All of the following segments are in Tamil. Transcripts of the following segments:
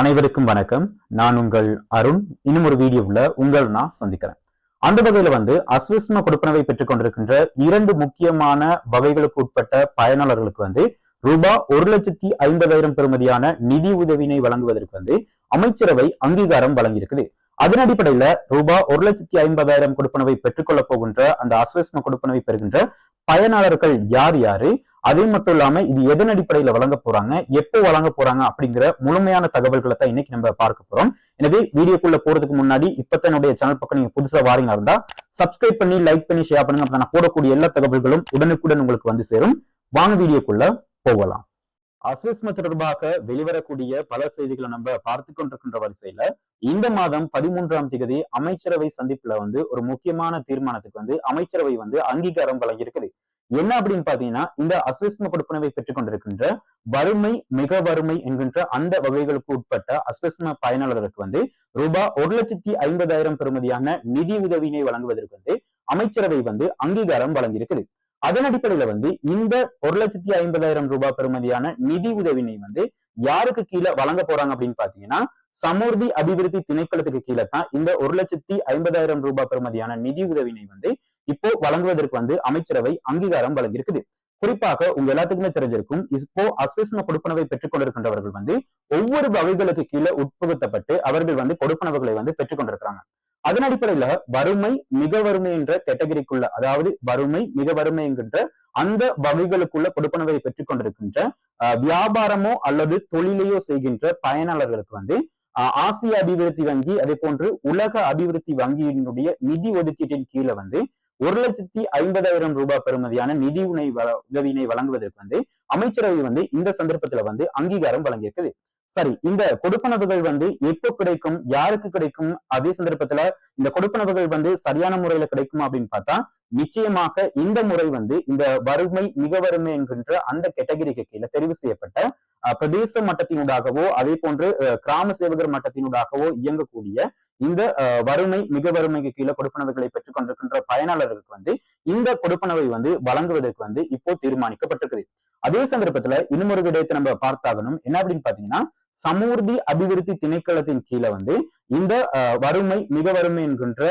அனைவருக்கும் வணக்கம். நான் உங்கள் அருண். இன்னும் ஒரு வீடியோவில் உங்கள் நான் சந்திக்கிறேன். அந்த வகையில வந்து அஸ்விஸ்ம கொடுப்பனவை பெற்றுக் கொண்டிருக்கின்ற இரண்டு முக்கியமான வகைகளுக்கு உட்பட்ட பயனாளர்களுக்கு வந்து ரூபாய் ஒரு லட்சத்தி ஐம்பதாயிரம் பெறுமதியான நிதி உதவினை வழங்குவதற்கு வந்து அமைச்சரவை அங்கீகாரம் வழங்கியிருக்குது. அதன் அடிப்படையில ரூபாய் ஒரு லட்சத்தி ஐம்பதாயிரம் கொடுப்பனவை பெற்றுக்கொள்ள போகின்ற அந்த அஸ்விஸ்ம கொடுப்பனவை பெறுகின்ற பயனாளர்கள் யார் யாரு? அதே மட்டும் இல்லாம இது எதன் அடிப்படையில வழங்க போறாங்க எப்போ வழங்க போறாங்க அப்படிங்கிற முழுமையான தகவல்களை தான் இன்னைக்கு நம்ம பார்க்க போறோம். எனவே வீடியோக்குள்ள போறதுக்கு முன்னாடி இப்ப என்னுடைய சேனல் பக்கம் நீங்க புதுசா வாரீங்களா இருந்தா சப்ஸ்கிரைப் பண்ணி லைக் பண்ணி ஷேர் பண்ணுங்க. அப்ப நான் போடக்கூடிய எல்லா தகவல்களும் உடனுக்குடன் உங்களுக்கு வந்து சேரும். வாங்க வீடியோக்குள்ள போகலாம். அஸ்விஸ்ம தொடர்பாக வெளிவரக்கூடிய பல செய்திகளை நம்ம பார்த்து கொண்டிருக்கின்ற வரிசையில இந்த மாதம் பதிமூன்றாம் தேதி அமைச்சரவை சந்திப்புல வந்து ஒரு முக்கியமான தீர்மானத்துக்கு வந்து அமைச்சரவை வந்து அங்கீகாரம் வழங்கியிருக்குது. என்ன அப்படின்னு பாத்தீங்கன்னா இந்த அஸ்விஸ்ம கொடுப்பனவை பெற்றுக் கொண்டிருக்கின்ற வறுமை மிக வறுமை என்கின்ற அந்த வகைகளுக்கு உட்பட்ட அஸ்விஸ்ம பயனாளர்களுக்கு வந்து ரூபாய் ஒரு லட்சத்தி ஐம்பதாயிரம் பெறுமதியான நிதி உதவியினை வழங்குவதற்கு வந்து அமைச்சரவை வந்து அங்கீகாரம் வழங்கியிருக்குது. அதன் அடிப்படையில வந்து இந்த ஒரு லட்சத்தி ஐம்பதாயிரம் ரூபாய் பெறுமதியான நிதி உதவினை வந்து யாருக்கு கீழே வழங்க போறாங்க அப்படின்னு பாத்தீங்கன்னா சமூர்த்தி அபிவிருத்தி திணைக்களத்துக்கு கீழே தான் இந்த ஒரு லட்சத்தி ஐம்பதாயிரம் ரூபாய் பெறுமதியான நிதி உதவினை வந்து இப்போ வழங்குவதற்கு வந்து அமைச்சரவை அங்கீகாரம் வழங்கியிருக்குது. குறிப்பாக உங்க எல்லாத்துக்குமே தெரிஞ்சிருக்கும் இப்போ அஸ்விஸ்ம கொடுப்பனவை பெற்றுக் கொண்டிருக்கின்றவர்கள் வந்து ஒவ்வொரு வகைகளுக்கு கீழே உட்புகுத்தப்பட்டு அவர்கள் வந்து கொடுப்பனவுகளை வந்து பெற்றுக் கொண்டிருக்கிறாங்க அதன் அடிப்படையில வறுமை மிக வறுமை என்ற கேட்டகரிக்குள்ள அதாவது வறுமை மிக வறுமை என்கின்ற அந்த வகைகளுக்குள்ள கொடுப்பனவை பெற்றுக் கொண்டிருக்கின்ற வியாபாரமோ அல்லது தொழிலையோ செய்கின்ற பயனாளர்களுக்கு வந்து ஆசிய அபிவிருத்தி வங்கி அதே போன்று உலக அபிவிருத்தி வங்கியினுடைய நிதி ஒதுக்கீட்டின் கீழே வந்து ஒரு லட்சத்தி ஐம்பதாயிரம் ரூபாய் பெறுமதியான நிதி உணை உதவியினை வழங்குவதற்கு வந்து அமைச்சரவை வந்து இந்த சந்தர்ப்பத்துல வந்து அங்கீகாரம் வழங்கியிருக்குது சரி இந்த கொடுப்பனவுகள் வந்து எப்போ கிடைக்கும் யாருக்கு கிடைக்கும்? அதே சந்தர்ப்பத்துல இந்த கொடுப்பனவுகள் வந்து சரியான முறையில கிடைக்கும் அப்படின்னு பார்த்தா நிச்சயமாக இந்த முறை வந்து இந்த வறுமை மிக வறுமை என்கின்ற அந்த கேட்டகரிக்கு கீழே தெரிவு செய்யப்பட்ட பிரதேச மட்டத்தினூடாகவோ அதே போன்று கிராம சேவகர் மட்டத்தினூடாகவோ இயங்கக்கூடிய இந்த வறுமை மிக வறுமைக்கு கீழே கொடுப்பனவுகளை பெற்றுக் கொண்டிருக்கின்ற பயனாளர்களுக்கு வந்து இந்த கொடுப்பனவை வந்து வழங்குவதற்கு வந்து இப்போ தீர்மானிக்கப்பட்டிருக்குது. அதே சந்தர்ப்பத்துல இன்னொரு விடயத்தை நம்ம பார்த்தாகணும். என்ன அப்படின்னு பாத்தீங்கன்னா சமூர்த்தி அபிவிருத்தி திணைக்களத்தின் கீழே வந்து இந்த வறுமை மிக வறுமை என்கின்ற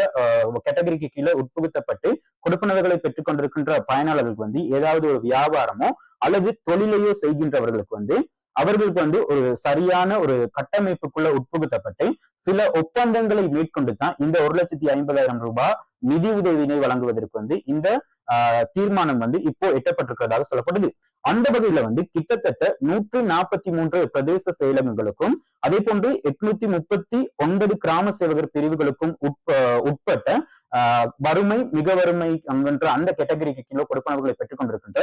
கேட்டகரிக்கு கீழே உட்புகுத்தப்பட்டு கொடுப்பனவுகளை பெற்றுக் கொண்டிருக்கின்ற பயனாளர்களுக்கு வந்து ஏதாவது ஒரு வியாபாரமோ அல்லது தொழிலையோ செய்கின்றவர்களுக்கு வந்து அவர்களுக்கு வந்து ஒரு சரியான ஒரு கட்டமைப்புக்குள்ள உட்புகுத்தப்பட்டு சில ஒப்பந்தங்களை மேற்கொண்டு தான் இந்த ஒரு லட்சத்தி ஐம்பதாயிரம் ரூபாய் நிதி உதவியினை வழங்குவதற்கு வந்து இந்த தீர்மானம் வந்து இப்போ எட்டப்பட்டிருக்கிறதாக சொல்லப்படுது. அந்த வகையில வந்து கிட்டத்தட்ட நூற்று நாற்பத்தி மூன்று பிரதேச செயலகங்களுக்கும் அதே போன்று எட்நூத்தி முப்பத்தி ஒன்பது கிராம சேவகர் பிரிவுகளுக்கும் உட்ப உட்பட்ட வறுமை மிக வறுமை என்ற அந்த கேட்டகரிக்கு கீழே கொடுப்பனவுகளை பெற்றுக் கொண்டிருக்கின்ற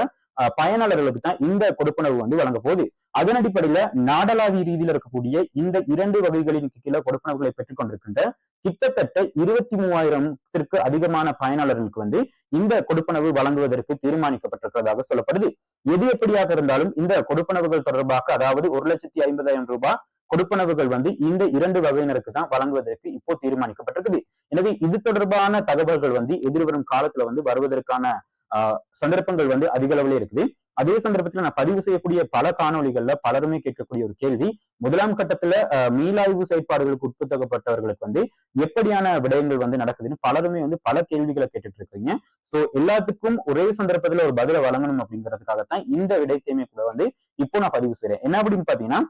பயனாளர்களுக்கு தான் இந்த கொடுப்பனவு வந்து வழங்க போகுது அதன் அடிப்படையில நாடளாவிய ரீதியில் இருக்கக்கூடிய இந்த இரண்டு வகைகளின் கீழே கொடுப்பனவுகளை பெற்றுக் கொண்டிருக்கின்ற கிட்டத்தட்ட இருபத்தி மூவாயிரத்திற்கு அதிகமான பயனாளர்களுக்கு வந்து இந்த கொடுப்பனவு வழங்குவதற்கு தீர்மானிக்கப்பட்டிருக்கிறதாக சொல்லப்படுது. எது எப்படியாக இருந்தாலும் இந்த கொடுப்பனவுகள் தொடர்பாக அதாவது ஒரு லட்சத்தி ஐம்பதாயிரம் ரூபாய் கொடுப்பனவுகள் வந்து இந்த இரண்டு வகையினருக்கு தான் வழங்குவதற்கு இப்போ தீர்மானிக்கப்பட்டிருக்குது. எனவே இது தொடர்பான தகவல்கள் வந்து எதிர்வரும் காலத்துல வந்து வருவதற்கான சந்தர்ப்பங்கள் வந்து அதிக அளவில் இருக்குது. அதே சந்தர்ப்பத்துல நான் பதிவு செய்யக்கூடிய பல காணொலிகள்ல பலருமே கேட்கக்கூடிய ஒரு கேள்வி. முதலாம் கட்டத்துல மீளாய்வு செயற்பாடுகளுக்கு உட்படுத்தப்பட்டவர்களுக்கு வந்து எப்படியான விடயங்கள் வந்து நடக்குதுன்னு பலருமே வந்து பல கேள்விகளை கேட்டுட்டு இருக்கீங்க சோ எல்லாத்துக்கும் ஒரே சந்தர்ப்பத்துல ஒரு பதில வழங்கணும் அப்படிங்கிறதுக்காகத்தான் இந்த விடயத்தையுமே கூட வந்து இப்போ நான் பதிவு செய்யறேன் என்ன அப்படின்னு பாத்தீங்கன்னா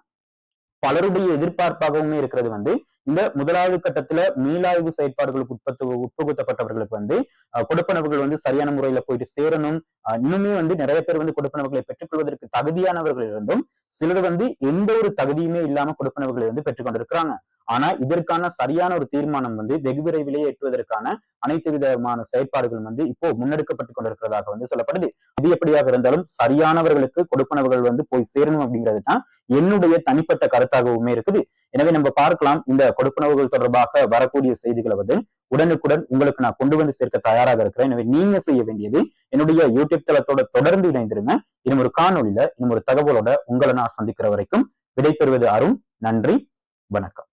பலருடைய எதிர்பார்ப்பாகவும் இருக்கிறது வந்து இந்த முதலாவது கட்டத்துல மீளாய்வு செயற்பாடுகளுக்கு உட்பத்து உட்புகுத்தப்பட்டவர்களுக்கு வந்து கொடுப்பனவுகள் வந்து சரியான முறையில போயிட்டு சேரணும். இன்னுமே வந்து நிறைய பேர் வந்து கொடுப்பனவுகளை பெற்றுக்கொள்வதற்கு தகுதியானவர்கள் இருந்தும் சிலர் வந்து எந்த ஒரு தகுதியுமே இல்லாம கொடுப்பனவுகளை வந்து பெற்றுக்கொண்டிருக்கிறாங்க. ஆனா இதற்கான சரியான ஒரு தீர்மானம் வந்து வெகு விரைவிலேயே எட்டுவதற்கான அனைத்து விதமான செயற்பாடுகள் வந்து இப்போ முன்னெடுக்கப்பட்டு கொண்டிருக்கிறதாக வந்து சொல்லப்படுது. இது எப்படியாக இருந்தாலும் சரியானவர்களுக்கு கொடுப்பனவுகள் வந்து போய் சேரணும் அப்படிங்கிறது தான் என்னுடைய தனிப்பட்ட கருத்தாகவுமே இருக்குது. எனவே நம்ம பார்க்கலாம் இந்த கொடுப்பனவுகள் தொடர்பாக வரக்கூடிய செய்திகளை வந்து உடனுக்குடன் உங்களுக்கு நான் கொண்டு வந்து சேர்க்க தயாராக இருக்கிறேன். எனவே நீங்க செய்ய வேண்டியது என்னுடைய யூடியூப் தளத்தோட தொடர்ந்து இணைந்திருங்க. இன்னும் ஒரு காணொலியில இன்னும் ஒரு தகவலோட உங்களை நான் சந்திக்கிற வரைக்கும் விடைபெறுவது அருண். நன்றி. வணக்கம்.